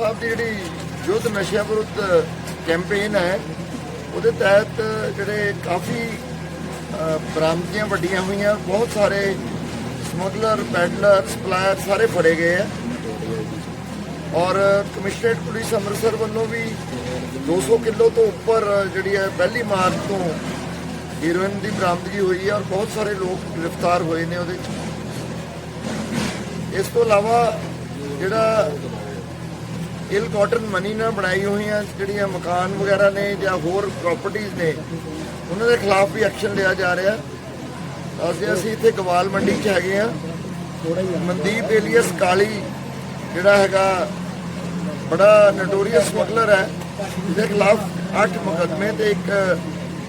ਸਾਹਿਬ ਦੀ ਜਿਹੜੀ ਯੁੱਧ ਨਸ਼ਿਆਂ ਵਿਰੁੱਧ ਕੈਂਪੇਨ ਹੈ ਉਹਦੇ ਤਹਿਤ ਜਿਹੜੇ ਕਾਫੀ ਅ, ਬਰਾਮਦਗੀਆਂ ਵੱਡੀਆਂ ਹੋਈਆਂ ਬਹੁਤ ਸਾਰੇ ਸਮਗਲਰ ਪੈਡਲਰ ਸਪਲਾਇਰ ਸਾਰੇ ਫੜੇ ਗਏ ਆ। ਔਰ ਕਮਿਸ਼ਨਰੇਟ ਪੁਲਿਸ ਅੰਮ੍ਰਿਤਸਰ ਵੱਲੋਂ ਵੀ 200 ਕਿਲੋ ਤੋਂ ਉੱਪਰ ਜਿਹੜੀ ਹੈ ਪਹਿਲੀ ਮਾਰਚ ਤੋਂ ਹੀਰੋਇਨ ਦੀ ਬਰਾਮਦਗੀ ਹੋਈ ਹੈ ਔਰ ਬਹੁਤ ਸਾਰੇ ਲੋਕ ਗ੍ਰਿਫਤਾਰ ਹੋਏ ਨੇ ਉਹਦੇ ਇਸ ਤੋਂ ਇਲਾਵਾ ਜਿਹੜਾ ਇਲ ਕਾਟਨ ਮਨੀ ਨਾਲ ਬਣਾਈ ਹੋਈਆਂ ਜਿਹੜੀਆਂ ਮਕਾਨ ਵਗੈਰਾ ਨੇ ਜਾਂ ਹੋਰ ਪ੍ਰਾਪਰਟੀਆਂ ਨੇ, ਉਹਨਾਂ ਦੇ ਖਿਲਾਫ ਵੀ ਐਕਸ਼ਨ ਲਿਆ ਜਾ ਰਿਹਾ। ਅਸੀਂ ਅਸੀਂ ਇੱਥੇ ਗਵਾਲ ਮੰਡੀ 'ਚ ਹੈਗੇ ਆ ਮਨਦੀਪ ਏਲੀਅਸ ਕਾਲੀ, ਜਿਹੜਾ ਹੈਗਾ, ਬੜਾ ਨਟੋਰੀਅਸ ਸਮਗਲਰ ਹੈ। ਇਹਦੇ ਖਿਲਾਫ 8 ਮੁਕੱਦਮੇ ਤੇ ਇੱਕ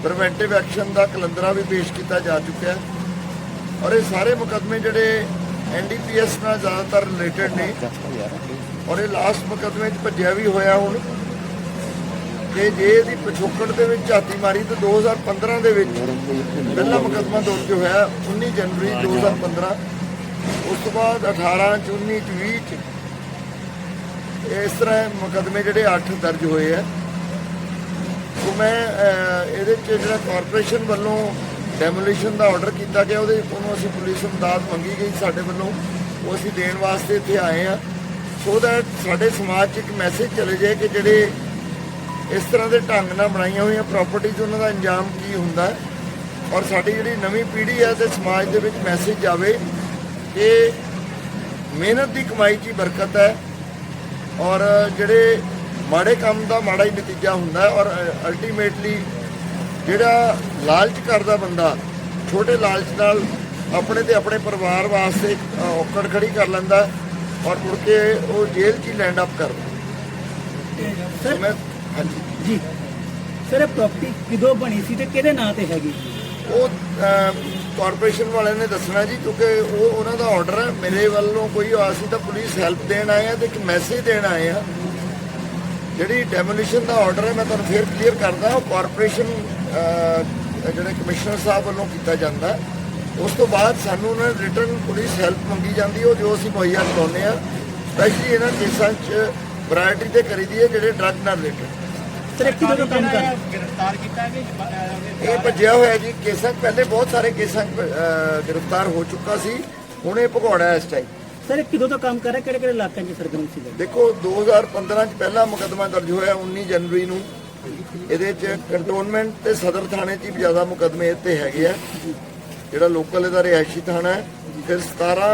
ਪ੍ਰੀਵੈਂਟਿਵ ਐਕਸ਼ਨ ਦਾ ਕਲੰਦਰਾ ਵੀ ਪੇਸ਼ ਕੀਤਾ ਜਾ ਚੁੱਕਿਆ। ਔਰ ਇਹ ਸਾਰੇ ਮੁਕੱਦਮੇ ਜਿਹੜੇ ਐਨਡੀਪੀਐਸ ਨਾਲ ਜ਼ਿਆਦਾਤਰ ਰਿਲੇਟਡ ਨੇ। ਔਰ ਇਹ ਲਾਸਟ ਮੁਕੱਦਮੇ 'ਚ ਭੱਜਿਆ ਵੀ ਹੋਇਆ ਹੁਣ ਕਿ ਜੇ ਇਹਦੀ ਪਿਛੋਕੜ ਦੇ ਵਿੱਚ ਝਾਤੀ ਮਾਰੀ ਤਾਂ 2015 ਦੇ ਵਿੱਚ ਪਹਿਲਾ ਮੁਕੱਦਮਾ ਦਰਜ ਹੋਇਆ 19 ਜਨਵਰੀ 2015 ਉਸ ਤੋਂ ਬਾਅਦ 18 ਚ 19 ਚ 20 ਚ ਇਸ ਤਰ੍ਹਾਂ ਮੁਕੱਦਮੇ ਜਿਹੜੇ 8 ਦਰਜ ਹੋਏ ਆ। ਸੋ ਮੈਂ ਇਹਦੇ ਚ ਜਿਹੜਾ ਕਾਰਪੋਰੇਸ਼ਨ ਵੱਲੋਂ ਡੈਮੋਲੀਸ਼ਨ ਦਾ ਆਰਡਰ ਕੀਤਾ ਗਿਆ ਉਹਦੇ ਉਹਨੂੰ ਅਸੀਂ ਪੁਲਿਸ ਇਮਦਾਦ ਮੰਗੀ ਗਈ ਸਾਡੇ ਵੱਲੋਂ। ਉਹ ਅਸੀਂ ਦੇਣ ਵਾਸਤੇ ਇੱਥੇ ਆਏ ਆ। ਸੋ ਦੈਟ ਸਾਡੇ ਸਮਾਜ 'ਚ ਇੱਕ ਮੈਸੇਜ ਚਲੇ ਜਾਏ ਕਿ ਜਿਹੜੇ ਇਸ ਤਰ੍ਹਾਂ ਦੇ ਢੰਗ ਨਾਲ ਬਣਾਈਆਂ ਹੋਈਆਂ ਪ੍ਰਾਪਰਟੀਆਂ ਉਹਨਾਂ ਦਾ ਅੰਜਾਮ ਕੀ ਹੁੰਦਾ ਔਰ ਸਾਡੀ ਜਿਹੜੀ ਨਵੀਂ ਪੀੜ੍ਹੀ ਹੈ, ਤੇ ਸਮਾਜ ਦੇ ਵਿੱਚ ਮੈਸੇਜ ਜਾਵੇ ਕਿ ਮਿਹਨਤ ਦੀ ਕਮਾਈ 'ਚ ਹੀ ਬਰਕਤ ਹੈ ਔਰ ਜਿਹੜੇ ਮਾੜੇ ਕੰਮ ਦਾ ਮਾੜਾ ਹੀ ਨਤੀਜਾ ਹੁੰਦਾ ਹੈ ਔਰ ਅਲਟੀਮੇਟਲੀ ਜਿਹੜਾ ਲਾਲਚ ਕਰਦਾ ਬੰਦਾ ਛੋਟੇ ਲਾਲਚ ਨਾਲ ਆਪਣੇ ਤੇ ਆਪਣੇ ਪਰਿਵਾਰ ਵਾਸਤੇ ਔਕੜ ਖੜੀ ਕਰ ਲੈਂਦਾ ਔਰ ਮੁੜ ਕੇ ਉਹ ਜੇਲ੍ਹ 'ਚ ਲੈਂਡ ਅਪ ਕਰਦਾ ਸਰ ਮੈਂ ਹਾਂਜੀ। ਜੀ। ਸਰ ਇਹ ਪ੍ਰਾਪਰਟੀ ਕਿਦੋਂ ਬਣੀ ਸੀ ਤੇ ਕਿਹਦੇ ਨਾਂ ਤੇ ਹੈਗੀ? ਉਹ ਕਾਰਪੋਰੇਸ਼ਨ ਵਾਲਿਆਂ ਨੇ ਦੱਸਣਾ ਜੀ ਕਿਉਂਕਿ ਉਹ ਉਹਨਾਂ ਦਾ ਆਰਡਰ ਹੈ। ਮੇਰੇ ਵੱਲੋਂ ਕੋਈ ਅਸੀਂ ਤਾਂ ਪੁਲਿਸ ਹੈਲਪ ਦੇਣ ਆਏ ਆ ਤੇ ਇੱਕ ਮੈਸੇਜ ਦੇਣ ਆਏ ਆ। ਜਿਹੜੀ ਡੈਮੋਲੀਸ਼ਨ ਦਾ ਆਰਡਰ ਹੈ ਮੈਂ ਤੁਹਾਨੂੰ ਫੇਰ ਕਲੀਅਰ ਕਰਦਾ। ਉਹ ਕਾਰਪੋਰੇਸ਼ਨ ਜਿਹੜੇ ਕਮਿਸ਼ਨਰ ਸਾਹਿਬ ਵੱਲੋਂ ਕੀਤਾ ਜਾਂਦਾ ਹੈ। ਉਸ ਤੋਂ ਬਾਅਦ ਸਾਨੂੰ ਉਹਨਾਂ ਨੇ ਰਿਟਰਨ ਪੁਲਿਸ ਹੈਲਪ ਮੰਗੀ ਜਾਂਦੀ ਹੈ, ਉਹ ਜੋ ਅਸੀਂ ਮੁਹੱਈਆ ਕਰਾਉਂਦੇ ਆ ਸਪੈਸ਼ਲੀ ਇਹਨਾਂ ਕੇਸਾਂ 'ਚ ਪ੍ਰਾਇੋਰਟੀ ਤੇ ਕਰੀਦੀ ਹੈ ਜਿਹੜੇ ਡਰੱਗ ਨਾਲ ਰਿਲੇਟਡ ਸਰ ਇਹ ਕਿਦੋਂ ਤੋਂ ਕੰਮ ਕਰ ਗ੍ਰਿਫਤਾਰ ਕੀਤਾ ਕਿ ਇਹ ਭੱਜਿਆ ਹੋਇਆ ਜੀ ਕੇਸਾਂ ਪਹਿਲੇ ਬਹੁਤ ਸਾਰੇ ਕੇਸਾਂ ਗ੍ਰਿਫਤਾਰ ਹੋ ਚੁੱਕਾ ਸੀ ਹੁਣ ਇਹ ਭਗੌੜਾ ਇਸ ਟਾਈਮ ਸਰ ਇਹ ਕਿਦੋਂ ਤੋਂ ਕੰਮ ਕਰ ਰਿਹਾ ਕਿਹੜੇ ਕਿਹੜੇ ਇਲਾਕਿਆਂ 'ਚ ਸਰਗਰਮ ਸੀਗਾ? ਦੇਖੋ 2015 ਚ ਪਹਿਲਾ ਮੁਕੱਦਮਾ ਦਰਜ ਹੋਇਆ 19 ਜਨਵਰੀ ਨੂੰ। ਇਹਦੇ ਚ ਕੰਟੋਨਮੈਂਟ ਤੇ ਸਦਰ ਥਾਣੇ 'ਚ ਹੀ ਜ਼ਿਆਦਾ ਮੁਕੱਦਮੇ ਇੱਥੇ ਹੈਗੇ ਆ। ਜਿਹੜਾ ਲੋਕਲ ਇਹਦਾ ਰਿਹਾਇਸ਼ੀ ਥਾਣਾ ਹੈ ਫਿਰ 17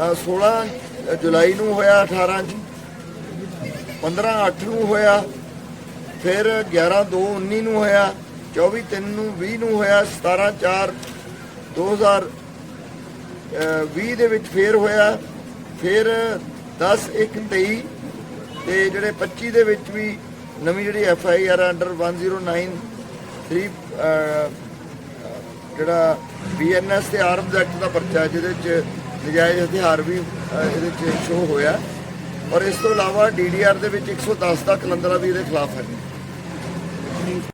ਅਹ, 16 ਜੁਲਾਈ ਨੂੰ ਹੋਇਆ 18 ਚ 15 8 ਨੂੰ ਹੋਇਆ ਫਿਰ 11 2 19 ਨੂੰ ਹੋਇਆ 24 3 ਨੂੰ 20 ਨੂੰ ਹੋਇਆ 17 4 2000 ਅਹ 20 ਦੇ ਵਿੱਚ ਫੇਰ ਹੋਇਆ ਫਿਰ 10 1 23 ਤੇ ਜਿਹੜੇ 25 ਦੇ ਵਿੱਚ ਵੀ ਨਵੀਂ ਜਿਹੜੀ ਐਫ ਆਈ ਆਰ ਅੰਡਰ 109 3 ਜਿਹੜਾ ਬੀਐਨਐਸ ਤੇ ਆਰਮਜ਼ ਐਕਟ ਦਾ ਪਰਚਾ ਜਿਹਦੇ ਚ ਨਜਾਇਜ਼ ਹਥਿਆਰ ਵੀ ਇਹਦੇ ਚ ਸ਼ੋ ਹੋਇਆ ਔਰ ਇਸ ਤੋਂ ਇਲਾਵਾ ਡੀਡੀਆਰ ਦੇ ਵਿੱਚ 110 ਦਾ ਕਲੰਦਰਾ ਵੀ ਇਹਦੇ ਖਿਲਾਫ ਹੈ